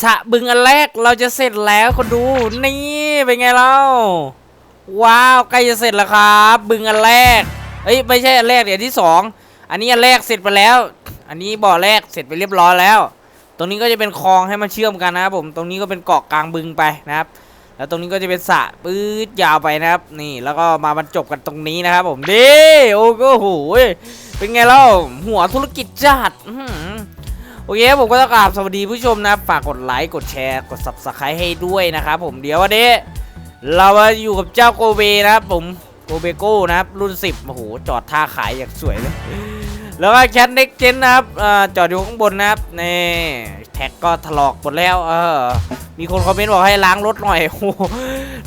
สะบึงอันแรกเราจะเสร็จแล้วคนดูนี่เป็นไงเราว้าวใกล้จะเสร็จแล้วครับ บึงอันแรกเอ้ยไม่ใช่อันแรกเดี๋ยวที่สองอันนี้อันแรกเสร็จไปแล้ว อันนี้บ่อแรกเสร็จไปเรียบร้อยแล้ว ตรงนี้ก็จะเป็นคลองให้มันเชื่อมกันนะครับผมตรงนี้ก็เป็นเกาะกลางบึงไปนะครับ แล้วตรงนี้ก็จะเป็นสระปื๊ดยาวไปนะครับ นี่แล้วก็มาบรรจบกันตรงนี้นะครับผมดีโอ้โหเป็นไงเล่าหัวธุรกิจจัดอื โอเคผมก็ต้องกราบสวัสดีผู้ชมนะฝากกดไลค์กดแชร์กด subscribe ให้ด้วยนะครับผมเดี๋ยววันนี้ เรามาอยู่กับเจ้าโกเบนะครับผมโกเบโก้นะครับรุ่น 10โอ้โหจอดท่าขายอย่างสวยเลย แล้วก็แคทเน็กเจนนะครับอจอดอยู่ข้างบนนะครับนี่แท็กก็ถลอกหมดแล้วเออมีคนคอมเมนต์บอกให้ล้างรถหน่อยโอ้โห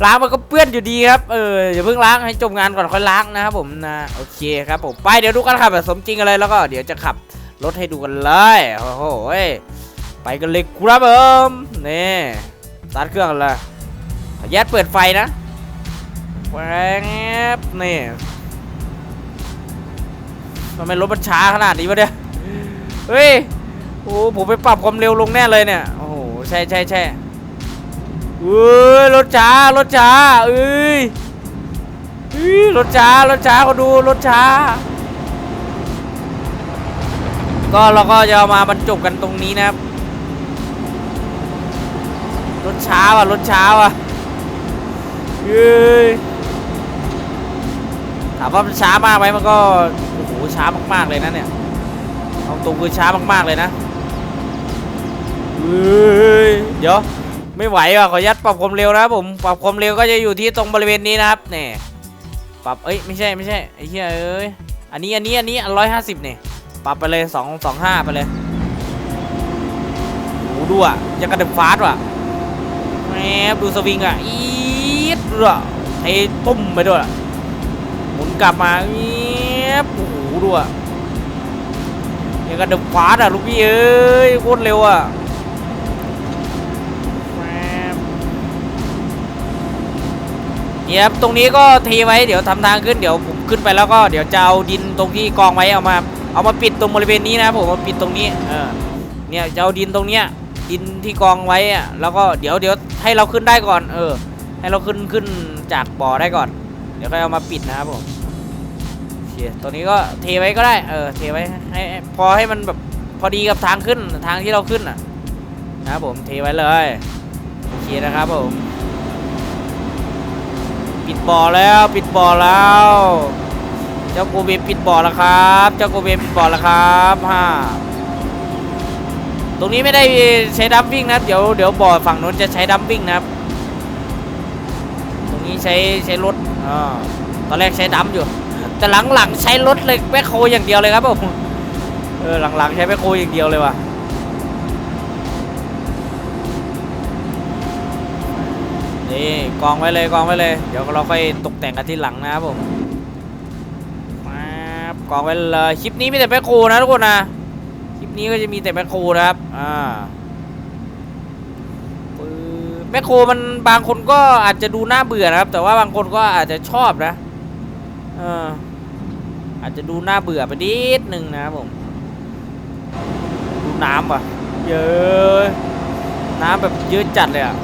ล้างมันก็เปื้อนอยู่ดีครับ เอออย่าเพิ่งล้างให้จบงานก่อนค่อยล้างนะครับผมนะโอเคครับผมไปเดี๋ยวดูกันขับแบบสมจริงอะไรแล้วก็เดี๋ยวจะขับ รถให้ดูกันเลยโอ้โหไปกันเลยครับผมนี่สตาร์ทเครื่องกันเลยขออนุญาตเปิดไฟนะแวบนี่ทำไมรถมันช้าขนาดนี้วะเนี่ยเฮ้ยโอ้ผมไปปรับความเร็วลงแน่เลยเนี่ยโอ้โหใช่ใช่ใช่เอ้ยรถช้ารถช้าเอ้ยเอ้ยรถช้ารถช้าเขาดูรถช้า ก็เราก็จะเอามาบรรจบกันตรงนี้นะครับ รถช้าว่ะรถช้าว่ะเฮ้ยถามว่ามันช้ามากไหมมันก็โอ้โหช้ามากๆเลยนะเนี่ยเอาตรงคือช้ามากๆเลยนะเฮ้ยเดี๋ยวไม่ไหวว่ะขออนุญาตปรับความเร็วนะผมปรับความเร็วก็จะอยู่ที่ตรงบริเวณนี้นะครับเนี่ยปรับเอ้ยไม่ใช่ไม่ใช่ไอ้เหี้ยเอ้ยอันนี้อันนี้อันนี้ร้อยห้าสิบเนี่ย ปรับไปเลยสองสองห้าไปเลยโอ้ดูอะยังกระดึบฟาสว่ะแหมดูสวิงอะอีดดูอะไอ้ตุ่มไปด้วยหมุนกลับมาอีดโอ้โหดูอะยังกระดึบฟาสอะลูกพี่เอ้ยโคตรเร็วอะแหมเนี่ยครับตรงนี้ก็เทไว้เดี๋ยวทำทางขึ้นเดี๋ยวผมขึ้นไปแล้วก็เดี๋ยวจะเอาดินตรงที่กองไว้เอามา เอามาปิดตรงบริเวณนี้นะครับผมมาปิดตรงนี้เออเนี่ยจะเอาดินตรงเนี้ยดินที่กองไว้อะแล้วก็เดี๋ยวเดี๋ยวให้เราขึ้นได้ก่อน เออ ให้เราขึ้นขึ้นจากบ่อได้ก่อน เดี๋ยวค่อยเอามาปิดนะครับผมโอเคตัวนี้ก็เทไว้ก็ได้เออเทไว้ให้ให้พอให้มันแบบพอดีกับทางขึ้นทางที่เราขึ้นอะนะครับผมเทไว้เลยโอเคนะครับผมปิดบ่อแล้วปิดบ่อแล้ว เจ้าโกเบปิดบ่อแล้วครับ เจ้าโกเบปิดบ่อแล้วครับฮ่าตรงนี้ไม่ได้ใช้ดัมปิ้งนะ เดี๋ยวเดี๋ยวบ่อฝั่งนู้นจะใช้ดัมปิ้งนะครับ ตรงนี้ใช้ใช้รถอ่าตอนแรกใช้ดัมอยู่ แต่หลังๆใช้รถเลยแมคโครอย่างเดียวเลยครับผมเออหลังๆใช้แมคโครอย่างเดียวเลยว่ะนี่กองไว้เลยกองไว้เลย เดี๋ยวเราค่อยตกแต่งกันที่หลังนะครับผม กองไว้เลยคลิปนี้มีแต่แมคโครนะทุกคนนะคลิปนี้ก็จะมีแต่แมคโครนะครับอ่าแมคโครมันบางคนก็อาจจะดูน่าเบื่อนะครับ แต่ว่าบางคนก็อาจจะชอบนะเอออาจจะดูน่าเบื่อไปนิดนึงนะครับผมดูน้ำว่ะเยอะน้ำแบบเยอะจัดเลยอะ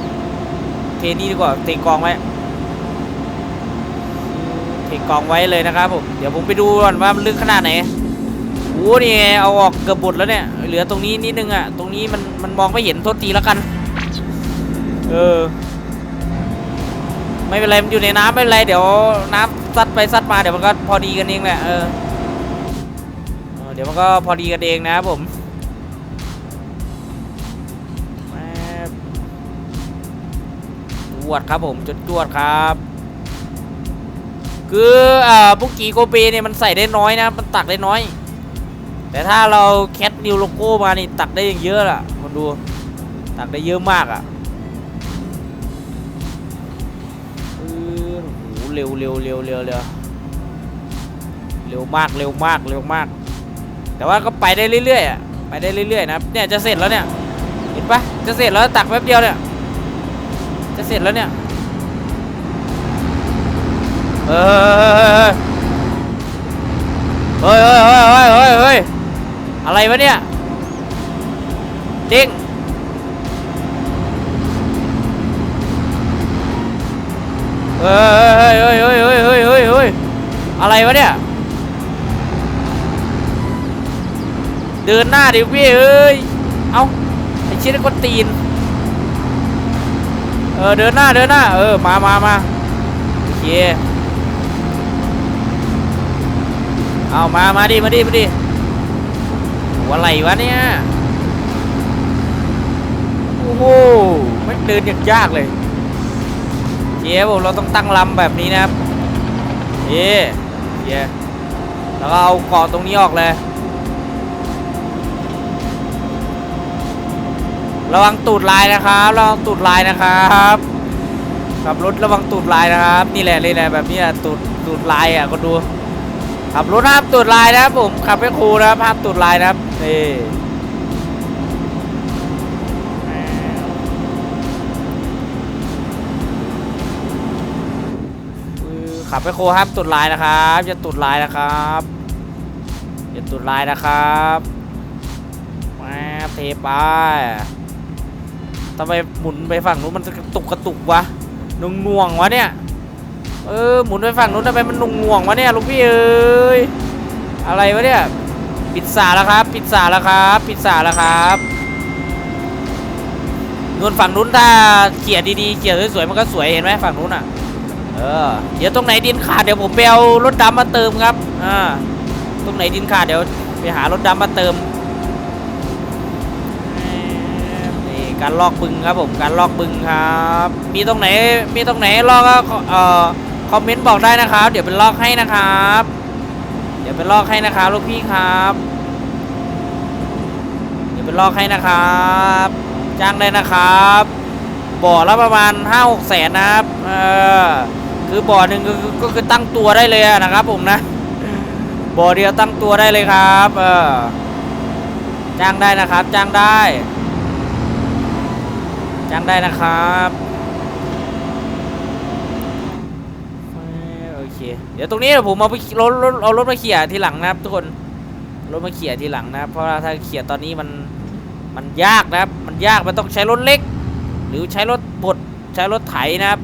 เทนี่ดีกว่าเทกองไว้ เทกองไว้เลยนะครับผม เดี๋ยวผมไปดูก่อนว่ามันลึกขนาดไหนโอ้นี่เอาออกเกือบหมดแล้วเนี่ย เหลือตรงนี้นิดนึงอะ ตรงนี้มันมันมองไม่เห็นโทษทีแล้วกัน เออ ไม่เป็นไรมันอยู่ในน้ำไม่เป็นไร เดี๋ยวน้ำซัดไปซัดมาเดี๋ยวมันก็พอดีกันเองแหละ เออ เดี๋ยวมันก็พอดีกันเองนะครับผมจวดครับผมจุดจวดครับ คืออ่าบุกีโกเบเนี่ยมันใส่ได้น้อยนะ มันตักได้น้อย แต่ถ้าเราแคทนิวโลโก้มานี่ตักได้อย่างเยอะล่ะคนดูตักได้เยอะมากอะเออโหเร็วเร็วเร็วเร็วเร็วเร็วมากเร็วมากเร็วมาก แต่ว่าก็ไปได้เรื่อยๆอะไปได้เรื่อยๆนะเนี่ยจะเสร็จแล้วเนี่ยเห็นปะจะเสร็จแล้วตักแป๊บเดียวเนี่ยจะเสร็จแล้วเนี่ย เฮ้ยเฮ้ยเฮ้ยเฮ้ยเฮ้ยเฮ้ยอะไรวะเนี่ยจริงเฮ้ยเฮ้ยเฮ้ยเฮ้ยเฮ้ยเฮ้ยเฮ้ยอะไรวะเนี่ยเดินหน้าดิพี่เอ้ยเอ้าไอ้ชิ้นก็ตีนเออเดินหน้าเดินหน้าเออมามามาโอเค เอามา มาดิ มาดิ มาดิหัวไหลวะเนี่ย โอ้โหไม่เดินยางยากเลยเย้ผมเราต้องตั้งลำแบบนี้นะครับเย้เย้แล้วก็เอาเกาะตรงนี้ออกเลย ระวังตูดลายนะครับ ระวังตูดลายนะครับขับรถระวังตูดลายนะครับ นี่แหละนี่แหละแบบนี้ตูดตูดลายอะก็ดู ขับรถห้ามตูดลายนะครับผมขับไปครูนะครับห้ามตูดลายนะครับนี่ขับไปโครูห้ามตูดลายนะครับอย่าตูดลายนะครับอย่าตูดลายนะครับมาเทไปทำไมหมุนไปฝั่งนู้นมันกระตุกกระตุกวะนงน่วงวะเนี่ย เออหมุนไปฝั่งนู้นทำไมมันนงน่วงวะเนี่ยลูกพี่เอ้ยอะไรวะเนี่ยปิดสาแล้วครับ ปิดสาแล้วครับ ปิดสาแล้วครับนวนฝั่งนู้นถ้าเขี่ยดีๆเขี่ยสวยๆมันก็สวยเห็นไหมฝั่งนู้นอะเออเดี๋ยวตรงไหนดินขาดเดี๋ยวผมไปเอารถดำมาเติมครับอ่าตรงไหนดินขาดเดี๋ยวไปหารถดำมาเติมนี่การลอกบึงครับผมการลอกบึงครับ มีตรงไหนมีตรงไหนลอกก็เออ คอมเมนต์บอกได้นะครับ เดี๋ยวเป็นลอกให้นะครับ เดี๋ยวเป็นลอกให้นะครับลูกพี่ครับ เดี๋ยวเป็นลอกให้นะครับจ้างได้นะครับบ่อละประมาณห้าหกแสนนะครับเออคือบ่อหนึ่งก็คือก็คือตั้งตัวได้เลยนะครับ ผมนะบ่อเดียวตั้งตัวได้เลยครับเออจ้างได้นะครับ จ้างได้ จ้างได้นะครับโอเค เดี๋ยวตรงนี้เดี๋ยวผมเอาไปรถรถเอารถมาเขี่ยทีหลังนะครับ ทุกคนรถมาเขี่ยทีหลังนะครับเพราะว่าถ้าเขี่ยตอนนี้มันมันยากนะครับ มันยากมันต้องใช้รถเล็ก หรือใช้รถบดใช้รถไถนะครับ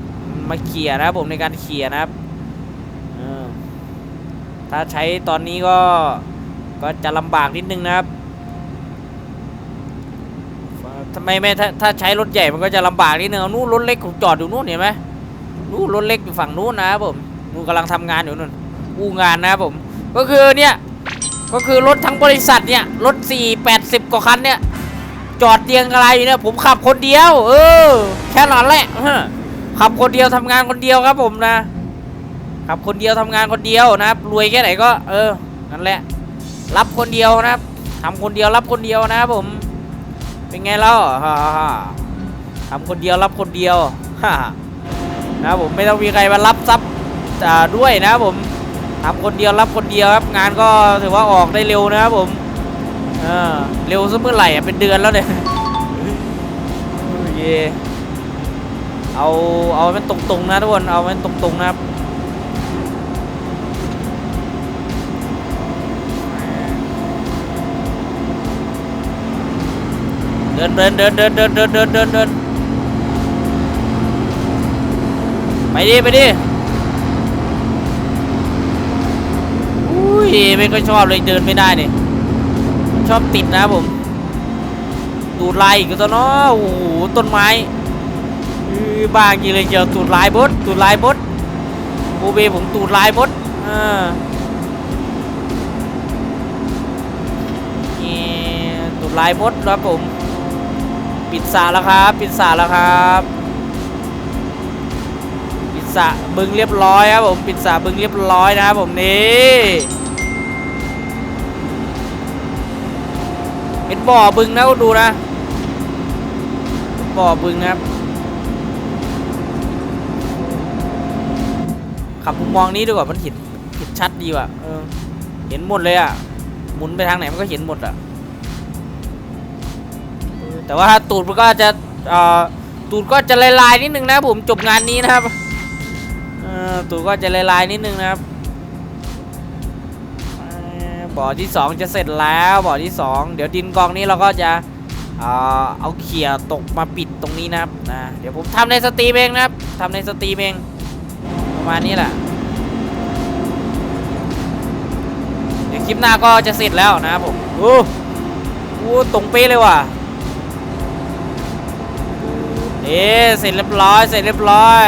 มาเขี่ยนะครับผมในการเขี่ยนะครับถ้าใช้ตอนนี้ก็ก็จะลำบากนิดนึงนะครับทำไมไม่ถ้าถ้าใช้รถใหญ่มันก็จะลำบากนิดนึงเอานู่นรถเล็กผมจอดอยู่นู่นเห็นไหมนู่นรถเล็กอยู่ฝั่งนู้นนะครับผม นู่นกำลังทำงานอยู่นู่นอู้งานนะครับผม ก็คือเนี่ย ก็คือรถทั้งบริษัทเนี่ย รถสี่แปดสิบกว่าคันเนี่ย จอดเรียงอะไรเนี่ยผมขับคนเดียว เออ แค่นั้นแหละขับคนเดียวทำงานคนเดียวครับผมนะขับคนเดียวทำงานคนเดียวนะครับรวยแค่ไหนก็ เออนั่นแหละ รับคนเดียวนะครับทำคนเดียวรับคนเดียวนะครับผม เป็นไงเล่าฮ่าฮ่าทำคนเดียวรับคนเดียวฮ่านะผมไม่ต้องมีใครมารับซับ ด้วยนะครับผมทำคนเดียวรับคนเดียวครับงานก็ถือว่าออกได้เร็วนะครับผมเร็วซะเมื่อไหร่เป็นเดือนแล้วเนี่ยเคเอาเอาเป็นตรงๆนะทุกคนเอาเป็นตรงๆนะครับเดินเดินเดินเดินเดินเดินเดินเดินเดินไปดิไปดิ ยไม่ค่อยชอบเลยเดินไม่ได้เนี่ยชอบติดนะผมดูดลายอีกแล้วเนาะโอ้โหต้นไม้บ้าจริงเลยเจอตูดลายบดตูดลายบดโอเบผมตูดลายบดอ่ามีตูดลายบดครับผม ปิดสระแล้วครับ ปิดสระแล้วครับปิดสระบึงเรียบร้อยครับผม ปิดสระบึงเรียบร้อยนะครับผมนี่ เป็นบ่อบึงนะคุณดูนะบ่อบึงนะครับขับมุมมองนี้ดีกว่ามันเห็นเห็นชัดดีว่ะเออเห็นหมดเลยอะหมุนไปทางไหนมันก็เห็นหมดอะแต่ว่าตูดมันก็จะตูดก็จะลายๆนิดนึงนะผมจบงานนี้นะครับตูดก็จะลายๆนิดนึงนะครับ บ่อที่สองจะเสร็จแล้วบ่อที่สองเดี๋ยวดินกองนี้เราก็จะเอาเขี่ยตกมาปิดตรงนี้นะครับนะเดี๋ยวผมทำในสตรีมเองนะครับทำในสตรีมเองมาณนี้แหละเดี๋ยวคลิปหน้าก็จะเสร็จแล้วนะครับผมโอ้โหตรงเป๊ะเลยว่ะเอ๊เสร็จเรียบร้อยเสร็จเรียบร้อย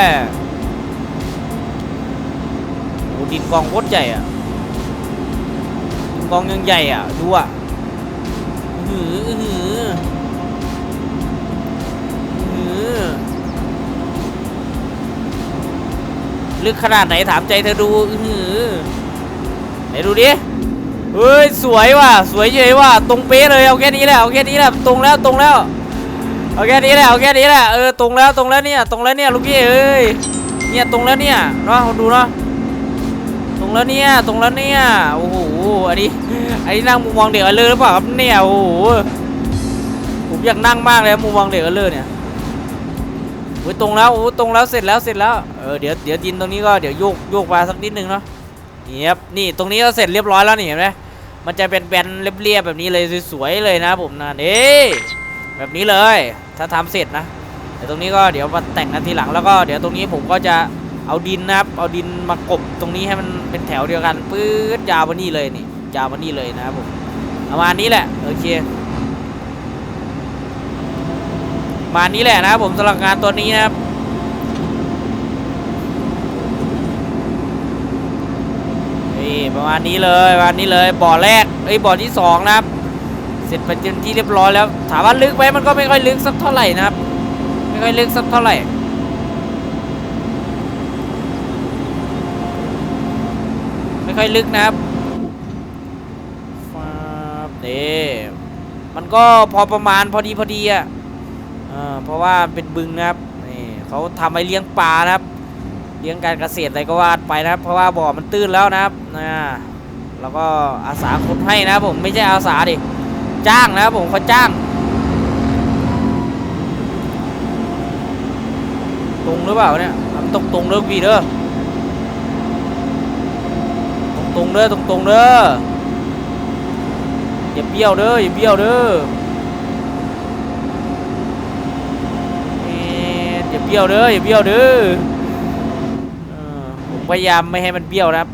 โอ้ดินกองโคตรใหญ่อะ กองยังใหญ่อะ ดูอะหือหือหือลึกขนาดไหนถามใจเธอดูหือไหนดูดิเฮ้ยสวยว่ะสวยเฉยว่ะตรงเป๊ะเลยเอาแค่นี้แหละเอาแค่นี้แหละตรงแล้วตรงแล้วเอาแค่นี้แหละเอาแค่นี้แหละเออตรงแล้วตรงแล้วเนี่ยตรงแล้วเนี่ยลูกพี่เอ้ยเนี่ยตรงแล้วเนี่ยเนาะดูเนาะ รงแล้วเนี่ยตรงแล้วเนี่ยโอ้โหอันนี้อันนี้นั่งมุมมองเด็กอเลอร์หรือเปล่าครับเนี่ยโอ้โหผมอยากนั่งมากเลยมุมมองเด็กอเลอร์เนี่ยโอ้ยตรงแล้วโอ้ตรงแล้วเสร็จแล้วเสร็จแล้วเออเดี๋ยวเดี๋ยวดินตรงนี้ก็เดี๋ยวโยกโยกมาสักนิดนึงเนาะนี่ครับนี่ตรงนี้ก็เสร็จเรียบร้อยแล้วนี่เห็นไหมมันจะเป็นแบนเรียบๆแบบนี้เลยสวยๆเลยนะผมนะนี่แบบนี้เลย ถ้าทำเสร็จนะเดี๋ยวตรงนี้ก็เดี๋ยวมาแต่งกันทีหลังแล้วก็เดี๋ยวตรงนี้ผมก็จะ เอาดินนะครับ เอาดินมากบตรงนี้ให้มันเป็นแถวเดียวกันปื๊ดยาวมานี่เลยนี่ยาวมานี่เลยนะครับผมประมาณนี้แหละโอเคประมาณนี้แหละนะครับผมสำหรับงานตัวนี้นะครับนี่ประมาณนี้เลยประมาณนี้เลยบ่อแรกเอ้บ่อที่สองนะครับ เสร็จไปจนที่เรียบร้อยแล้ว ถามว่าลึกไหมมันก็ไม่ค่อยลึกสักเท่าไหร่นะครับ ไม่ค่อยลึกสักเท่าไหร่ ไม่ ค่อยลึกนะครับฟ้าบนี่มันก็พอประมาณพอดีพอดีอะเออเพราะว่าเป็นบึงนะครับนี่เขาทำไว้เลี้ยงปลานะครับ เลี้ยงการเกษตรอะไรก็ว่าไปนะครับ เพราะว่าบ่อมันตื้นแล้วนะครับนะแล้วก็อาสาคนให้นะผมไม่ใช่อาสาดิจ้างนะครับผมเขาจ้างตรงหรือเปล่าเนี่ยทำตรงตรงเด้อพี่เด้อต รงตรงๆเด้อตรงตรงๆเด้ออย่าเบี้ยวเด้ออย่าเบี้ยวเด้ออย่าเบี้ยวเด้ออย่าเบี้ยวเด้อเออผมพยายามไม่ให้มันเบี้ยวนะครับ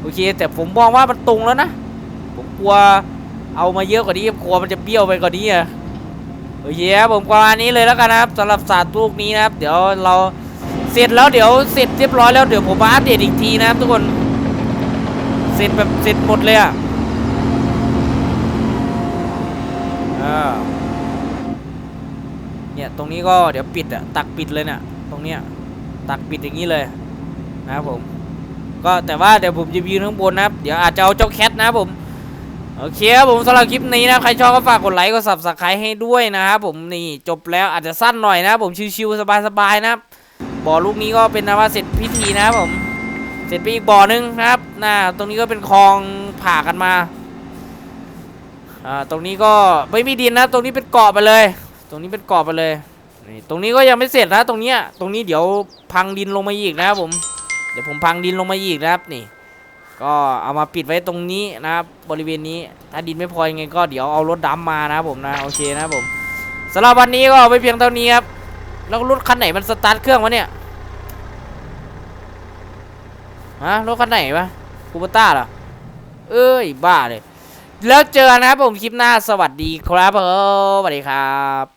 โอเคแต่ผมมองว่ามันตรงแล้วนะผมกลัวเอามาเยอะกว่านี้กลัวมันจะเบี้ยวไปกว่านี้อะโอเคครับผมประมาณนี้เลยแล้วกันนะครับสำหรับศาสตร์ลูกนี้นะครับ เดี๋ยวเราเสร็จแล้วเดี๋ยวเสร็จเรียบร้อยแล้วเดี๋ยวผมมาอัปเดตอีกทีนะครับทุกคน เสร็จแบบเสร็จหมดเลยอะเนี่ยตรงนี้ก็เดี๋ยวปิดอะตักปิดเลยเนี่ยตรงเนี้ยตักปิดอย่างนี้เลยนะครับผม ก็แต่ว่าเดี๋ยวผมจะยืนข้างบนนะครับเดี๋ยวอาจจะเอาเจ้าแคทนะครับผมโอเคครับผมสำหรับคลิปนี้นะใครชอบก็ฝากกดไลค์กด subscribe ให้ด้วยนะครับผมนี่จบแล้วอาจจะสั้นหน่อยนะครับผมชิวๆสบายๆนะครับบ่อลูกนี้ก็เป็นนะว่าเสร็จพิธีนะครับผม เสร็จไปอีกบ่อนึงนะครับน่าตรงนี้ก็เป็นคลองผ่ากันมาอ่าตรงนี้ก็ไม่มีดินนะ ตรงนี้เป็นเกาะไปเลย ตรงนี้เป็นเกาะไปเลยนี่ตรงนี้ก็ยังไม่เสร็จนะ ตรงเนี้ยตรงนี้เดี๋ยวพังดินลงมาอีกนะครับผมเดี๋ยวผมพังดินลงมาอีกนะครับนี่ ก็เอามาปิดไว้ตรงนี้นะครับบริเวณนี้ถ้าดินไม่พอยังไงก็เดี๋ยวเอารถดำมานะครับผมนะโอเคนะครับผมสำหรับวันนี้ก็ไปเพียงเท่านี้ครับแล้วรถคันไหนมันสตาร์ทเครื่องวะเนี่ย ฮะรถคันไหนวะคูปต้าเหรอ เอ้ย บ้าเลย แล้วเจอนนะครับผมคลิปหน้าสวัสดีครับผมสวัสดีครับ